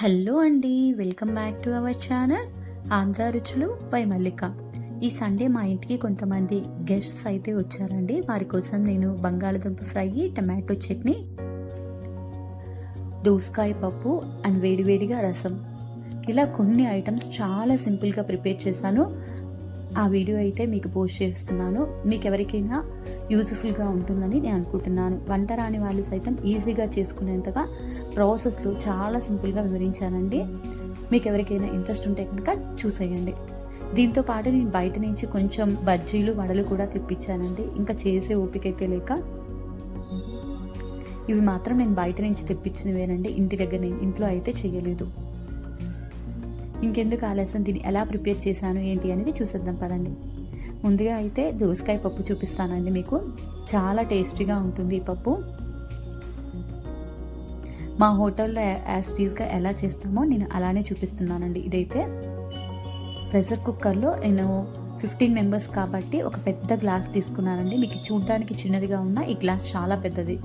Hello అండి welcome back to our channel Andhra Ruchulu పై మల్లిక. ఈ Sunday మా ఇంటికి కొంతమంది గెస్ట్స్ అయితే వచ్చారండి. వారి కోసం నేను బంగాళదుంప ఫ్రై టమాటో చట్నీ దోసకాయ పప్పు అండ్ వేడివేడిగా రసం. ఇలా కొన్ని ఐటమ్స్ చాలా సింపుల్గా ప్రిపేర్ చేశాను. ఆ వీడియో అయితే మీకు పోస్ట్ చేస్తున్నాను. మీకు ఎవరికైనా యూజ్ఫుల్గా ఉంటుందని నేను అనుకుంటున్నాను. వంట రాని వాళ్ళు సైతం ఈజీగా చేసుకునేంతగా ప్రాసెస్లో చాలా సింపుల్గా వివరించానండి. మీకు ఎవరికైనా ఇంట్రెస్ట్ ఉంటే కనుక చూసేయండి. దీంతో పాటు నేను బయట నుంచి కొంచెం బజ్జీలు వడలు కూడా తెప్పించానండి. ఇంకా చేసే ఓపిక అయితే లేక ఇవి మాత్రం నేను బయట నుంచి తెప్పించినవేనండి. ఇంటి దగ్గర నేను ఇంట్లో అయితే చేయలేదు. ఇంకెందుకు ఆలస్యం? దీన్ని ఎలా ప్రిపేర్ చేశాను? ఏంటి అనేది చూసేద్దాం పదండి. ముందుగా అయితే దోసకాయ పప్పు చూపిస్తానండి మీకు. చాలా టేస్టీగా ఉంటుంది ఈ పప్పు. మా హోటల్లో యాస్టీస్గా ఎలా చేస్తామో నేను అలానే చూపిస్తున్నానండి. ఇదైతే ప్రెషర్ కుక్కర్లో నేను ఫిఫ్టీన్ మెంబర్స్ కాబట్టి ఒక పెద్ద గ్లాస్ తీసుకున్నానండి. మీకు చూడడానికి చిన్నదిగా ఉన్న ఈ గ్లాస్ చాలా పెద్దది.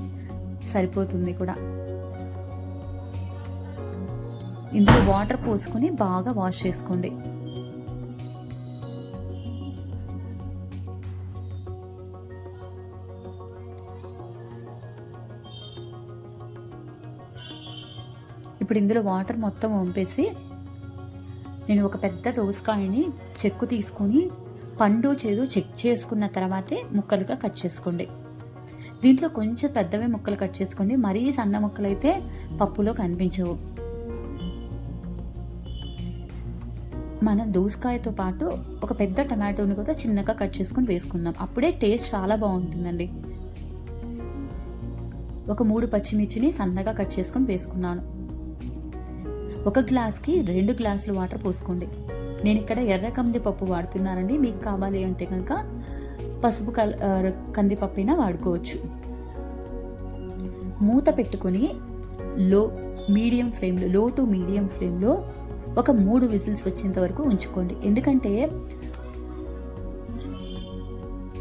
సరిపోతుంది కూడా. ఇందులో వాటర్ పోసుకొని బాగా వాష్ చేసుకోండి. ఇప్పుడు ఇందులో వాటర్ మొత్తం వంపేసి నేను ఒక పెద్ద దోసకాయని చెక్కు తీసుకొని పండు చేదు చెక్ చేసుకున్న తర్వాతే ముక్కలుగా కట్ చేసుకోండి. దీంట్లో కొంచెం పెద్దవి ముక్కలు కట్ చేసుకోండి. మరీ సన్న ముక్కలు అయితే పప్పులో కనిపించవు. మన దోసకాయతో పాటు ఒక పెద్ద టమాటోని కూడా చిన్నగా కట్ చేసుకొని వేసుకుందాం. అప్పుడే టేస్ట్ చాలా బాగుంటుందండి. ఒక మూడు పచ్చిమిర్చిని సన్నగా కట్ చేసుకొని వేసుకున్నాను. ఒక గ్లాస్కి రెండు గ్లాసులు వాటర్ పోసుకోండి. నేను ఇక్కడ ఎర్ర కందిపప్పు వాడుతున్నానండి. మీకు కావాలి అంటే కనుక పసుపు కల్ కందిపప్పు అయినా వాడుకోవచ్చు. మూత పెట్టుకొని లో మీడియం ఫ్లేమ్లో లో టు మీడియం ఫ్లేమ్లో ఒక మూడు విజిల్స్ వచ్చేంత వరకు ఉంచుకోండి. ఎందుకంటే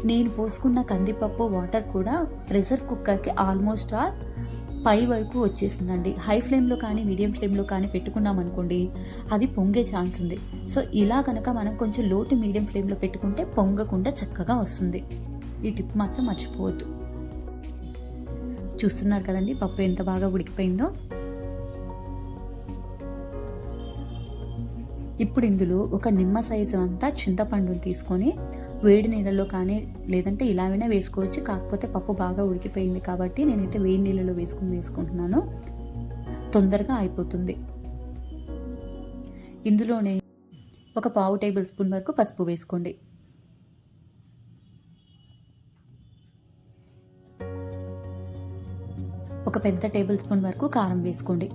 నేను పోసుకున్న కందిపప్పు వాటర్ కూడా ప్రెషర్ కుక్కర్కి ఆల్మోస్ట్ ఆల్ పై వరకు వచ్చేసిందండి. హై ఫ్లేమ్లో కానీ మీడియం ఫ్లేమ్లో కానీ పెట్టుకున్నాం అనుకోండి అది పొంగే ఛాన్స్ ఉంది. సో ఇలా కనుక మనం కొంచెం లోటు మీడియం ఫ్లేమ్లో పెట్టుకుంటే పొంగకుండా చక్కగా వస్తుంది. ఈ టిప్ మాత్రం మర్చిపోవద్దు. చూస్తున్నారు కదండి పప్పు ఎంత బాగా ఉడికిపోయిందో. ఇప్పుడు ఇందులో ఒక నిమ్మ సైజు అంతా చింతపండుని తీసుకొని వేడి నీళ్ళలో కానీ లేదంటే ఇలాగైనా వేసుకోవచ్చు. కాకపోతే పప్పు బాగా ఉడికిపోయింది కాబట్టి నేనైతే వేడి నీళ్ళలో వేసుకుని వేసుకుంటున్నాను. తొందరగా అయిపోతుంది. ఇందులోనే ఒక పావు టేబుల్ స్పూన్ వరకు పసుపు వేసుకోండి. ఒక పెద్ద టేబుల్ స్పూన్ వరకు కారం వేసుకోండి.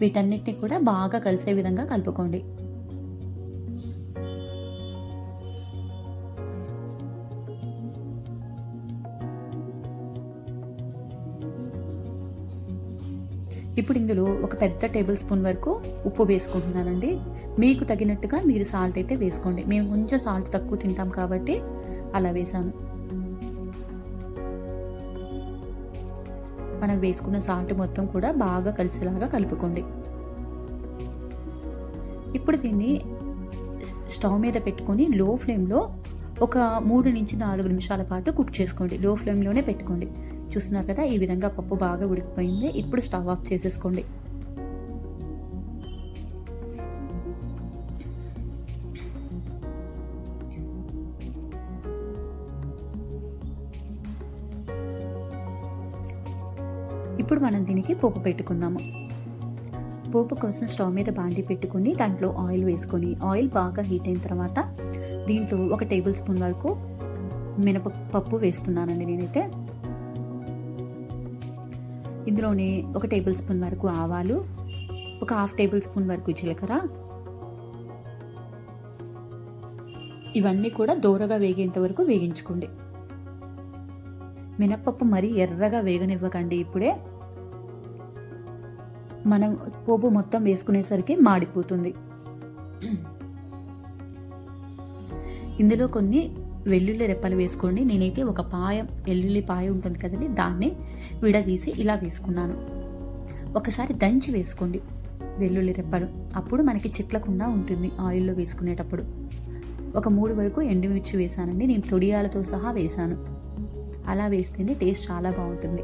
వీటన్నిటిని కూడా బాగా కలిసే విధంగా కలుపుకోండి. ఇప్పుడు ఇందులో ఒక పెద్ద టేబుల్ స్పూన్ వరకు ఉప్పు వేసుకుంటున్నానండి. మీకు తగినట్టుగా మీరు సాల్ట్ అయితే వేసుకోండి. మేము కొంచెం సాల్ట్ తక్కువ తింటాం కాబట్టి అలా వేసాను. మనం వేసుకున్న సాల్ట్ మొత్తం కూడా బాగా కలిసేలాగా కలుపుకోండి. ఇప్పుడు దీన్ని స్టవ్ మీద పెట్టుకొని లో ఫ్లేమ్లో ఒక మూడు నుంచి నాలుగు నిమిషాల పాటు కుక్ చేసుకోండి. లో ఫ్లేమ్లోనే పెట్టుకోండి. చూస్తున్నారు కదా ఈ విధంగా పప్పు బాగా ఉడికిపోయింది. ఇప్పుడు స్టవ్ ఆఫ్ చేసేసుకోండి. ఇప్పుడు మనం దీనికి పోపు పెట్టుకుందాము. పోపు కోసం స్టవ్ మీద బాండి పెట్టుకుని దాంట్లో ఆయిల్ వేసుకొని ఆయిల్ బాగా హీట్ అయిన తర్వాత దీంట్లో ఒక టేబుల్ స్పూన్ వరకు మినప పప్పు వేస్తున్నానండి నేనైతే. ఇందులోనే ఒక టేబుల్ స్పూన్ వరకు ఆవాలు ఒక హాఫ్ టేబుల్ స్పూన్ వరకు జీలకర్ర. ఇవన్నీ కూడా దూరగా వేగేంత వరకు వేగించుకోండి. మినప్పప్పు మరీ ఎర్రగా వేగనివ్వకండి ఇప్పుడే. మనం పోపు మొత్తం వేసుకునేసరికి మాడిపోతుంది. ఇందులో కొన్ని వెల్లుల్లి రెప్పలు వేసుకోండి. నేనైతే ఒక పాయ వెల్లుల్లి పాయ ఉంటుంది కదండి దాన్ని విడదీసి ఇలా వేసుకున్నాను. ఒకసారి దంచి వేసుకోండి వెల్లుల్లి రెప్పలు. అప్పుడు మనకి చిట్లకుండా ఉంటుంది ఆయిల్లో వేసుకునేటప్పుడు. ఒక మూడు వరకు ఎండుమిర్చి వేసానండి. నేను తొడియాలతో సహా వేసాను. అలా వేస్తేనే టేస్ట్ చాలా బాగుంటుంది.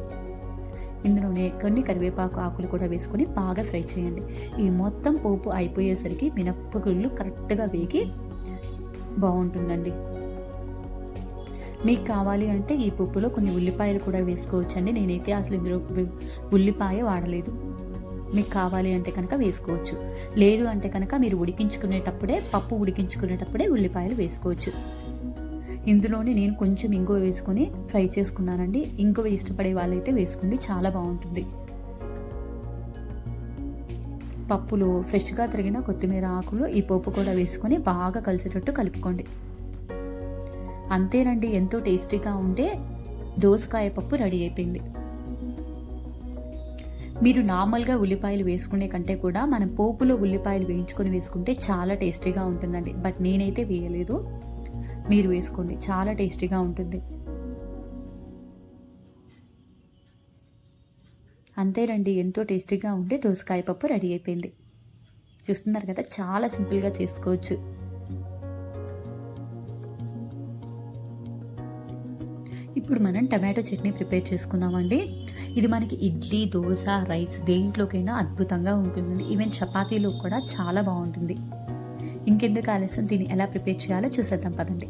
ఇందులోనే కొన్ని కరివేపాకు ఆకులు కూడా వేసుకొని బాగా ఫ్రై చేయండి. ఈ మొత్తం పోపు అయిపోయేసరికి మినప్పగుళ్ళు కరెక్ట్గా వేగి బాగుంటుందండి. మీకు కావాలి అంటే ఈ పప్పులో కొన్ని ఉల్లిపాయలు కూడా వేసుకోవచ్చండి. నేనైతే అసలు ఇందులో ఉల్లిపాయ వాడలేదు. మీకు కావాలి అంటే కనుక వేసుకోవచ్చు. లేదు అంటే కనుక మీరు ఉడికించుకునేటప్పుడే పప్పు ఉడికించుకునేటప్పుడే ఉల్లిపాయలు వేసుకోవచ్చు. ఇందులోనే నేను కొంచెం ఇంగువ వేసుకొని ఫ్రై చేసుకున్నానండి. ఇంగువ ఇష్టపడే వాళ్ళైతే వేసుకోండి చాలా బాగుంటుంది. పప్పులు ఫ్రెష్గా తరిగిన కొత్తిమీర ఆకులు ఈ పప్పు కూడా వేసుకొని బాగా కలిసేటట్టు కలుపుకోండి. అంతేనండి ఎంతో టేస్టీగా ఉంటే దోసకాయ పప్పు రెడీ అయిపోయింది. మీరు నార్మల్గా ఉల్లిపాయలు వేసుకునే కంటే కూడా మనం పోపులో ఉల్లిపాయలు వేయించుకొని వేసుకుంటే చాలా టేస్టీగా ఉంటుందండి. బట్ నేనైతే వేయలేదు. మీరు వేసుకోండి. చాలా టేస్టీగా ఉంటుంది. అంతేనండి ఎంతో టేస్టీగా ఉంటే దోసకాయ పప్పు రెడీ అయిపోయింది. చూస్తున్నారు కదా చాలా సింపుల్గా చేసుకోవచ్చు. ఇప్పుడు మనం టమాటో చట్నీ ప్రిపేర్ చేసుకుందామండి. ఇది మనకి ఇడ్లీ దోశ రైస్ దేంట్లోకైనా అద్భుతంగా ఉంటుంది ఈవెన్ చపాతీలో కూడా చాలా బాగుంటుంది. ఇంకెందుకు ఆలస్యం? దీన్ని ఎలా ప్రిపేర్ చేయాలో చూసేద్దాం పదండి.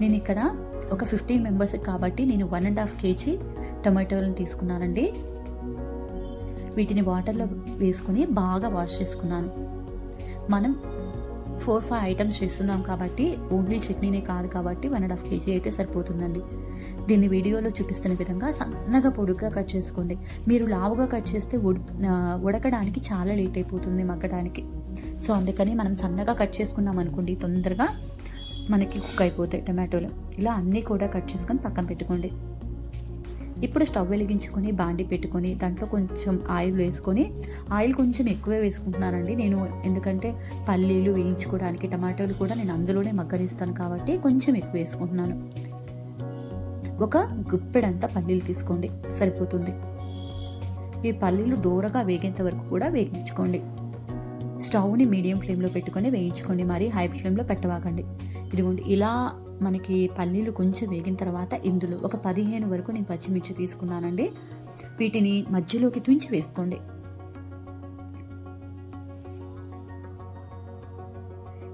నేను ఇక్కడ ఒక ఫిఫ్టీన్ మెంబర్స్ కాబట్టి నేను వన్ అండ్ హాఫ్ కేజీ టమాటోలను తీసుకున్నానండి. వీటిని వాటర్లో వేసుకుని బాగా వాష్ చేసుకున్నాను. మనం ఫోర్ ఫైవ్ ఐటమ్స్ చేస్తున్నాం కాబట్టి ఓన్లీ చట్నీనే కాదు కాబట్టి వన్ అండ్ హాఫ్ కేజీ అయితే సరిపోతుందండి. దీన్ని వీడియోలో చూపిస్తున్న విధంగా సన్నగా పొడుగ్గా కట్ చేసుకోండి. మీరు లావుగా కట్ చేస్తే ఉడ్ ఉడకడానికి చాలా లేట్ అయిపోతుంది మగ్గడానికి. సో అందుకని మనం సన్నగా కట్ చేసుకున్నాం అనుకోండి తొందరగా మనకి కుక్ అయిపోతాయి టమాటోలు. ఇలా అన్నీ కూడా కట్ చేసుకొని పక్కన పెట్టుకోండి. ఇప్పుడు స్టవ్ వెలిగించుకొని బాండి పెట్టుకొని దాంట్లో కొంచెం ఆయిల్ వేసుకొని ఆయిల్ కొంచెం ఎక్కువే వేసుకుంటున్నానండి. నేను ఎందుకంటే పల్లీలు వేయించుకోవడానికి టమాటోలు కూడా నేను అందులోనే మగ్గరిస్తాను కాబట్టి కొంచెం ఎక్కువ వేసుకుంటున్నాను. ఒక గుప్పెడంతా పల్లీలు తీసుకోండి. సరిపోతుంది. ఈ పల్లీలు దూరగా వేగేంత వరకు కూడా వేయించుకోండి స్టవ్ని మీడియం ఫ్లేమ్లో పెట్టుకొని వేయించుకోండి. మరి హై ఫ్లేమ్లో పెట్టవాకండి. ఇదిగోండి ఇలా మనకి పల్లీలు కొంచెం వేగిన తర్వాత ఇందులో ఒక పదిహేను వరకు నేను పచ్చిమిర్చి తీసుకున్నానండి. వీటిని మధ్యలోకి తుంచి వేసుకోండి.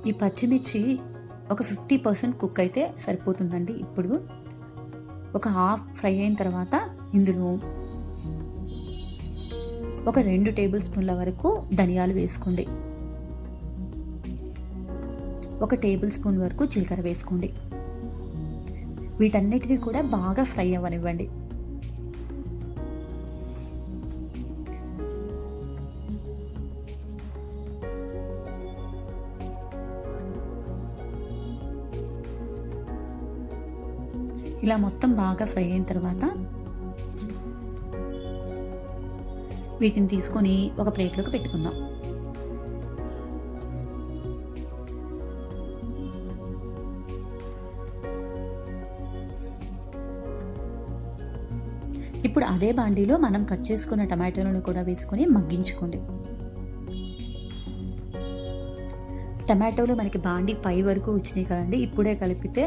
ఈ పచ్చిమిర్చి ఒక ఫిఫ్టీ పర్సెంట్ కుక్ అయితే సరిపోతుందండి ఇప్పుడు. ఒక హాఫ్ ఫ్రై అయిన తర్వాత ఇందులో ఒక రెండు టేబుల్ స్పూన్ల వరకు ధనియాలు వేసుకోండి. ఒక టేబుల్ స్పూన్ వరకు జీలకర్ర వేసుకోండి. వీటన్నిటిని కూడా బాగా ఫ్రై అవ్వనివ్వండి. ఇలా మొత్తం బాగా ఫ్రై అయిన తర్వాత వీటిని తీసుకొని ఒక ప్లేట్లోకి పెట్టుకుందాం. ఇప్పుడు అదే బాండీలో మనం కట్ చేసుకున్న టమాటోలను కూడా వేసుకొని మగ్గించుకోండి. టమాటోలు మనకి బాండి పై వరకు వచ్చినాయి కదండి ఇప్పుడే కలిపితే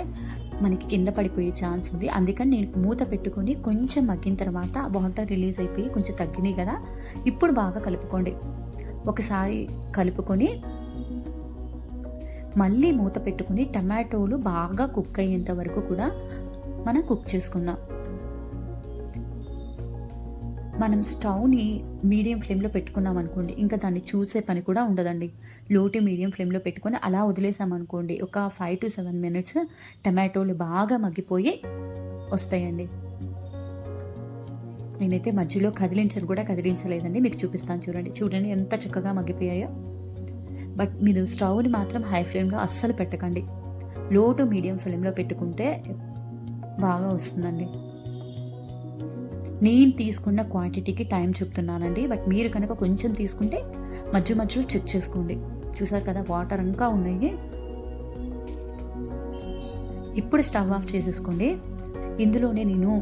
మనకి కింద పడిపోయే ఛాన్స్ ఉంది. అందుకని నేను మూత పెట్టుకొని కొంచెం మగ్గిన తర్వాత వాటర్ రిలీజ్ అయిపోయి కొంచెం తగ్గినాయి కదా ఇప్పుడు బాగా కలుపుకోండి. ఒకసారి కలుపుకొని మళ్ళీ మూత పెట్టుకుని టమాటోలు బాగా కుక్ అయ్యేంత వరకు కూడా మనం కుక్ చేసుకుందాం. మనం స్టవ్ని మీడియం ఫ్లేమ్లో పెట్టుకున్నాం అనుకోండి ఇంకా దాన్ని చూసే పని కూడా ఉండదండి. లో టు మీడియం ఫ్లేమ్లో పెట్టుకొని అలా వదిలేసామనుకోండి ఒక ఫైవ్ టు సెవెన్ మినిట్స్ టమాటోలు బాగా మగ్గిపోయి వస్తాయండి. నేనైతే మధ్యలో కదిలించను కూడా కదిలించలేదండి. మీకు చూపిస్తాను చూడండి. చూడండి ఎంత చక్కగా మగ్గిపోయాయో. బట్ మీరు స్టవ్ని మాత్రం హై ఫ్లేమ్లో అస్సలు పెట్టకండి. లో టు మీడియం ఫ్లేమ్లో పెట్టుకుంటే బాగా వస్తుందండి. నేను తీసుకున్న క్వాంటిటీకి టైం చెప్తున్నానండి. బట్ మీరు కనుక కొంచెం తీసుకుంటే మధ్య మధ్యలో చెక్ చేసుకోండి. చూసారు కదా వాటర్ ఇంకా ఉన్నాయి. ఇప్పుడు స్టవ్ ఆఫ్ చేసేసుకోండి. ఇందులోనే నేను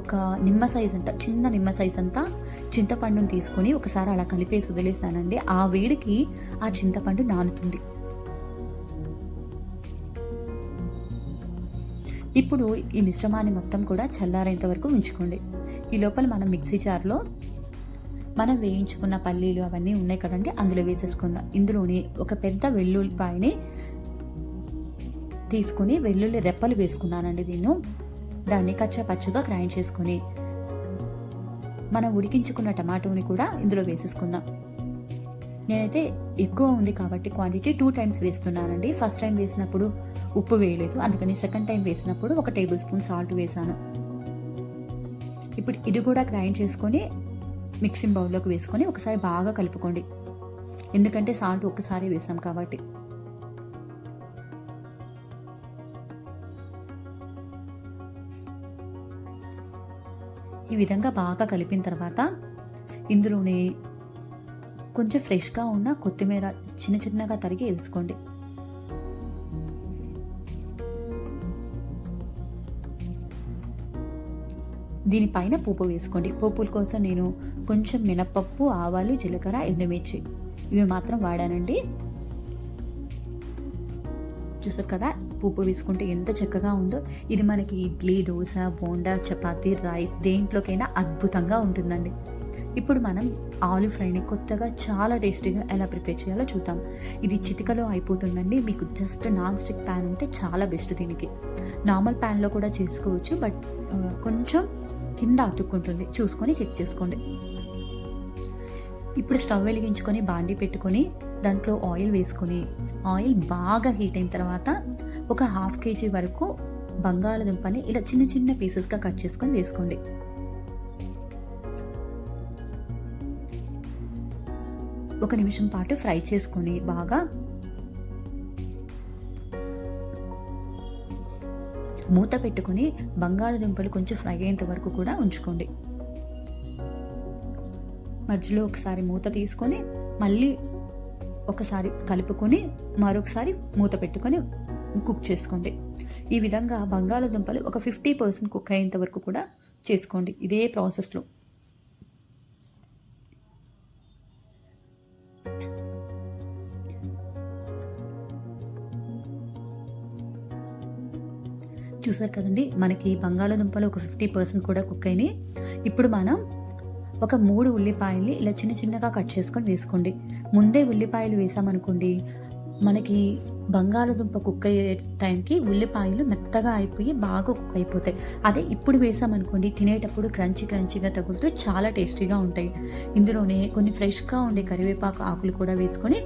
ఒక నిమ్మ సైజ్ అంట చిన్న నిమ్మ సైజ్ అంతా చింతపండుని తీసుకొని ఒకసారి అలా కలిపేసి వదిలేసానండి. ఆ వేడికి ఆ చింతపండు నానుతుంది. ఇప్పుడు ఈ మిశ్రమాన్ని మొత్తం కూడా చల్లారేంత వరకు ఉంచుకోండి. ఈ లోపల మనం మిక్సీ జార్లో మనం వేయించుకున్న పల్లీలు అవన్నీ ఉన్నాయి కదండి అందులో వేసేసుకుందాం. ఇందులోని ఒక పెద్ద వెల్లుల్లిపాయని తీసుకుని వెల్లుల్లి రెప్పలు వేసుకున్నానండి దీన్ని దాన్ని కచ్చా పచ్చగా గ్రైండ్ చేసుకొని మనం ఉడికించుకున్న టమాటోని కూడా ఇందులో వేసేసుకుందాం. నేనైతే ఎక్కువ ఉంది కాబట్టి క్వాంటిటీ టూ టైమ్స్ వేస్తున్నానండి. ఫస్ట్ టైం వేసినప్పుడు ఉప్పు వేయలేదు అందుకని సెకండ్ టైం వేసినప్పుడు ఒక టేబుల్ స్పూన్ సాల్ట్ వేసాను. ఇప్పుడు ఇది కూడా గ్రైండ్ చేసుకొని మిక్సింగ్ బౌల్లోకి వేసుకొని ఒకసారి బాగా కలుపుకోండి. ఎందుకంటే సాల్ట్ ఒకసారి వేసాం కాబట్టి. ఈ విధంగా బాగా కలిపిన తర్వాత ఇందులోనే కొంచెం ఫ్రెష్గా ఉన్న కొత్తిమీర చిన్న చిన్నగా తరిగి వేసుకోండి. దీనిపైన పోపు వేసుకోండి. పోపుల కోసం నేను కొంచెం మినపప్పు ఆవాలు జీలకర్ర ఎండుమిర్చి ఇవి మాత్రం వాడానండి. చూసారు కదా పోపు వేసుకుంటే ఎంత చక్కగా ఉందో. ఇది మనకి ఇడ్లీ దోశ బోండా చపాతీ రైస్ దేంట్లోకైనా అద్భుతంగా ఉంటుందండి. ఇప్పుడు మనం ఆలు ఫ్రైని కొత్తగా చాలా టేస్టీగా ఎలా ప్రిపేర్ చేయాలో చూద్దాం. ఇది చిటికలో అయిపోతుందండి. మీకు జస్ట్ నాన్ స్టిక్ ప్యాన్ ఉంటే చాలా బెస్ట్ దీనికి. నార్మల్ ప్యాన్లో కూడా చేసుకోవచ్చు బట్ కొంచెం కింద అతుక్కుంటుంది. చూసుకొని చెక్ చేసుకోండి. ఇప్పుడు స్టవ్ వెలిగించుకొని బాండి పెట్టుకొని దాంట్లో ఆయిల్ వేసుకొని ఆయిల్ బాగా హీట్ అయిన తర్వాత ఒక హాఫ్ కేజీ వరకు బంగాళదుంపని ఇలా చిన్న చిన్న పీసెస్గా కట్ చేసుకొని వేసుకోండి. ఒక నిమిషం పాటు ఫ్రై చేసుకొని బాగా మూత పెట్టుకొని బంగాళదుంపలు కొంచెం ఫ్రై అయ్యేంత వరకు కూడా ఉంచుకోండి. మధ్యలో ఒకసారి మూత తీసుకొని మళ్ళీ ఒకసారి కలుపుకొని మరొకసారి మూత పెట్టుకొని కుక్ చేసుకోండి. ఈ విధంగా బంగాళదుంపలు ఒక ఫిఫ్టీ పర్సెంట్ కుక్ అయ్యేంత వరకు కూడా చేసుకోండి. ఇదే ప్రాసెస్లో. చూసారు కదండి మనకి బంగాళదుంపలు ఒక ఫిఫ్టీ పర్సెంట్ కూడా కుక్ అయినాయి. ఇప్పుడు మనం ఒక మూడు ఉల్లిపాయల్ని ఇలా చిన్న చిన్నగా కట్ చేసుకొని వేసుకోండి. ముందే ఉల్లిపాయలు వేసామనుకోండి మనకి బంగాళదుంప కుక్ అయ్యే టైంకి ఉల్లిపాయలు మెత్తగా అయిపోయి బాగా కుక్ అయిపోతాయి. అదే ఇప్పుడు వేసామనుకోండి తినేటప్పుడు క్రంచి క్రంచిగా తగులుతూ చాలా టేస్టీగా ఉంటాయి. ఇందులోనే కొన్ని ఫ్రెష్గా ఉండే కరివేపాకు ఆకులు కూడా వేసుకొని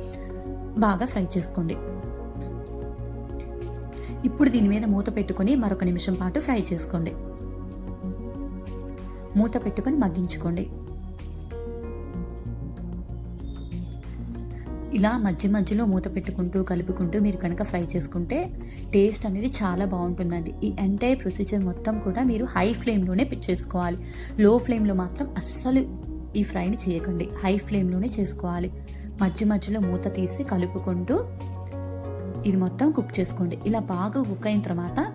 బాగా ఫ్రై చేసుకోండి. ఇప్పుడు దీని మీద మూత పెట్టుకొని మరొక నిమిషం పాటు ఫ్రై చేసుకోండి. మూత పెట్టుకొని మగ్గించుకోండి. ఇలా మధ్య మధ్యలో మూత పెట్టుకుంటూ కలుపుకుంటూ మీరు కనుక ఫ్రై చేసుకుంటే టేస్ట్ అనేది చాలా బాగుంటుందండి. ఈ ఎంటైర్ ప్రొసీజర్ మొత్తం కూడా మీరు హై ఫ్లేమ్లోనే చేసుకోవాలి. లో ఫ్లేమ్లో మాత్రం అస్సలు ఈ ఫ్రైని చేయకండి. హై ఫ్లేమ్లోనే చేసుకోవాలి. మధ్య మధ్యలో మూత తీసి కలుపుకుంటూ ఇది మొత్తం కుక్ చేసుకోండి. ఇలా బాగా కుక్ అయిన తర్వాత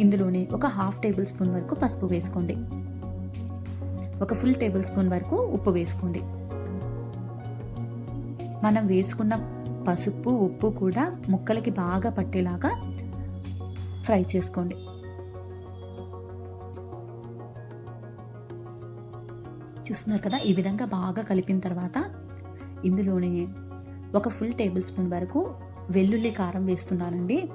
ఇందులోనే ఒక హాఫ్ టేబుల్ స్పూన్ వరకు పసుపు వేసుకోండి. ఒక ఫుల్ టేబుల్ స్పూన్ వరకు ఉప్పు వేసుకోండి. మనం వేసుకున్న పసుపు ఉప్పు కూడా ముక్కలకి బాగా పట్టేలాగా ఫ్రై చేసుకోండి. చూస్తున్నారు కదా? ఈ విధంగా బాగా కలిపిన తర్వాత ఇందులోనే ఒక ఫుల్ టేబుల్ స్పూన్ వరకు వెల్లుల్లి కారం వేస్తున్నానండి.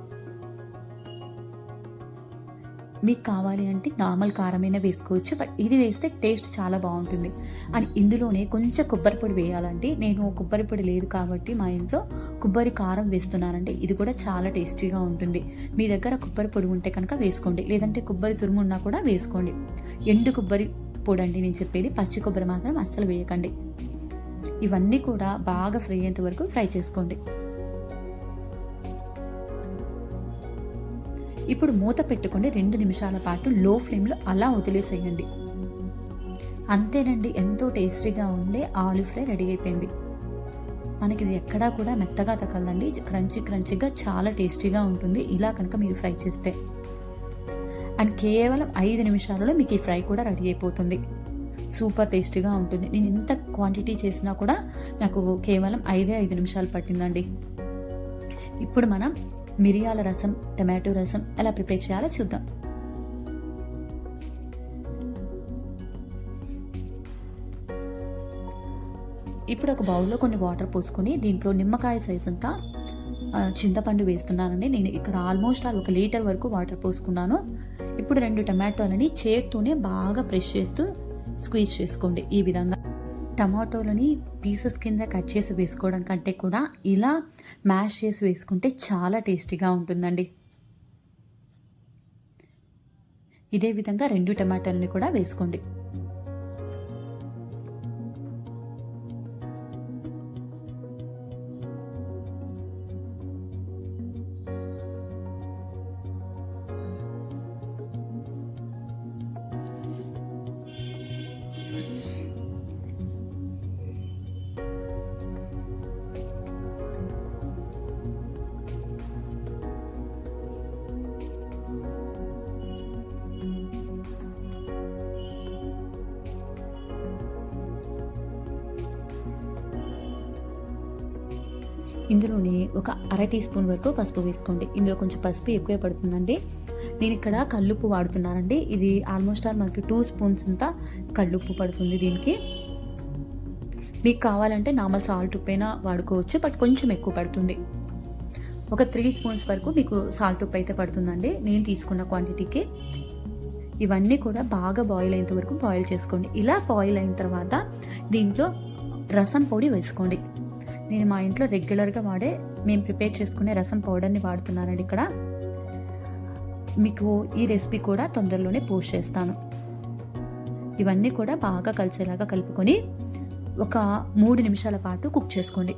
మీకు కావాలి అంటే నార్మల్ కారమైనా వేసుకోవచ్చు బట్ ఇది వేస్తే టేస్ట్ చాలా బాగుంటుంది. అండ్ ఇందులోనే కొంచెం కొబ్బరి పొడి వేయాలండి. నేను కొబ్బరి పొడి లేదు కాబట్టి మా ఇంట్లో కొబ్బరి కారం వేస్తున్నానండి. ఇది కూడా చాలా టేస్టీగా ఉంటుంది. మీ దగ్గర కొబ్బరి పొడి ఉంటే కనుక వేసుకోండి. లేదంటే కొబ్బరి తురుము ఉన్నా కూడా వేసుకోండి. ఎండు కొబ్బరి పొడి అండి నేను చెప్పేది. పచ్చి కొబ్బరి మాత్రం అస్సలు వేయకండి. ఇవన్నీ కూడా బాగా ఫ్రై అయ్యేంత వరకు ఫ్రై చేసుకోండి. ఇప్పుడు మూత పెట్టుకుని రెండు నిమిషాల పాటు లో ఫ్లేమ్లో అలా వదిలేసేయండి. అంతేనండి ఎంతో టేస్టీగా ఉండే ఆలు ఫ్రై రెడీ అయిపోయింది. మనకి ఇది ఎక్కడా కూడా మెత్తగా తగలదండి క్రంచీ క్రంచీగా చాలా టేస్టీగా ఉంటుంది. ఇలా కనుక మీరు ఫ్రై చేస్తే. అండ్ కేవలం ఐదు నిమిషాలలో మీకు ఈ ఫ్రై కూడా రెడీ అయిపోతుంది. సూపర్ టేస్టీగా ఉంటుంది. నేను ఇంత క్వాంటిటీ చేసినా కూడా నాకు కేవలం ఐదే ఐదు నిమిషాలు పట్టిందండి. ఇప్పుడు మనం మిరియాల రసం టమాటో రసం ఎలా ప్రిపేర్ చేయాలో చూద్దాం. ఇప్పుడు ఒక బౌల్లో కొన్ని వాటర్ పోసుకొని దీంట్లో నిమ్మకాయ సైజ్ అంతా చింతపండు వేస్తున్నానండి. నేను ఇక్కడ ఆల్మోస్ట్ ఒక లీటర్ వరకు వాటర్ పోసుకున్నాను. ఇప్పుడు రెండు టమాటోలని చేత్తోనే బాగా ప్రెస్ చేస్తూ స్క్వీజ్ చేసుకోండి. ఈ విధంగా టమాటోలని పీసెస్ కింద కట్ చేసి వేసుకోవడం కంటే కూడా ఇలా మ్యాష్ చేసి వేసుకుంటే చాలా టేస్టీగా ఉంటుందండి. ఇదే విధంగా రెండు టమాటాలని కూడా వేసుకోండి. ఇందులోనే ఒక అర టీ స్పూన్ వరకు పసుపు వేసుకోండి. ఇందులో కొంచెం పసుపు ఎక్కువే పడుతుందండి. నేను ఇక్కడ కల్లుప్పు వాడుతున్నానండి. ఇది ఆల్మోస్ట్ ఆల్ మనకి టూ స్పూన్స్ అంతా కల్లుప్పు పడుతుంది దీనికి. మీకు కావాలంటే నార్మల్ సాల్ట్ ఉప్పు అయినా వాడుకోవచ్చు బట్ కొంచెం ఎక్కువ పడుతుంది. ఒక త్రీ స్పూన్స్ వరకు మీకు సాల్ట్ ఉప్పు అయితే పడుతుందండి. నేను తీసుకున్న క్వాంటిటీకి. ఇవన్నీ కూడా బాగా బాయిల్ అయ్యేంత వరకు బాయిల్ చేసుకోండి. ఇలా బాయిల్ అయిన తర్వాత దీంట్లో రసం పొడి వేసుకోండి. నేను మా ఇంట్లో రెగ్యులర్గా వాడే మేము ప్రిపేర్ చేసుకునే రసం పౌడర్ని వాడుతున్నానండి ఇక్కడ. మీకు ఈ రెసిపీ కూడా తొందరలోనే పోస్ట్ చేస్తాను. ఇవన్నీ కూడా బాగా కలిసేలాగా కలుపుకొని ఒక మూడు నిమిషాల పాటు కుక్ చేసుకోండి.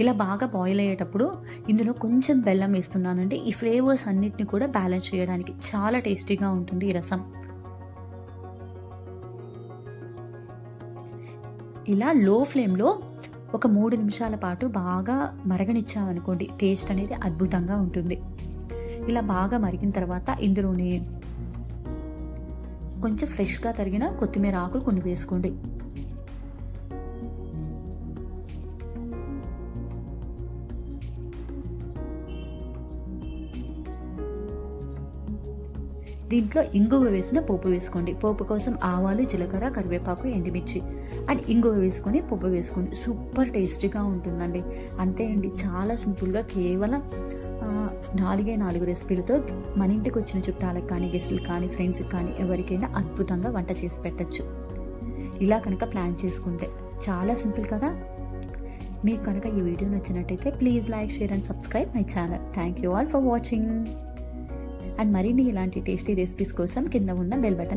ఇలా బాగా బాయిల్ అయ్యేటప్పుడు ఇందులో కొంచెం బెల్లం వేస్తున్నానండి. ఈ ఫ్లేవర్స్ అన్నిటిని కూడా బ్యాలెన్స్ చేయడానికి చాలా టేస్టీగా ఉంటుంది ఈ రసం. ఇలా లో ఫ్లేమ్లో ఒక మూడు నిమిషాల పాటు బాగా మరగనిచ్చామనుకోండి టేస్ట్ అనేది అద్భుతంగా ఉంటుంది. ఇలా బాగా మరిగిన తర్వాత ఇందులోనే కొంచెం ఫ్రెష్గా తరిగిన కొత్తిమీర ఆకులు కొన్ని వేసుకోండి. దీంట్లో ఇంగువ వేసిన పోపు వేసుకోండి. పోపు కోసం ఆవాలు జీలకర్ర కరివేపాకు ఎండుమిర్చి. అండ్ ఇంగువ వేసుకొని పోపు వేసుకోండి. సూపర్ టేస్టీగా ఉంటుందండి. అంతే అండి. చాలా సింపుల్గా కేవలం నాలుగే నాలుగు రెసిపీలతో మన ఇంటికి వచ్చిన చుట్టాలకు కానీ గెస్టులకు కానీ ఫ్రెండ్స్కి కానీ ఎవరికైనా అద్భుతంగా వంట చేసి పెట్టచ్చు. ఇలా కనుక ప్లాన్ చేసుకుంటే చాలా సింపుల్ కదా? మీకు కనుక ఈ వీడియో నచ్చినట్టయితే please like share and subscribe my channel. Thank you all for watching. And మరిన్ని ఇలాంటి టేస్టీ రెసిపీస్ కోసం కింద ఉన్న బెల్ బటన్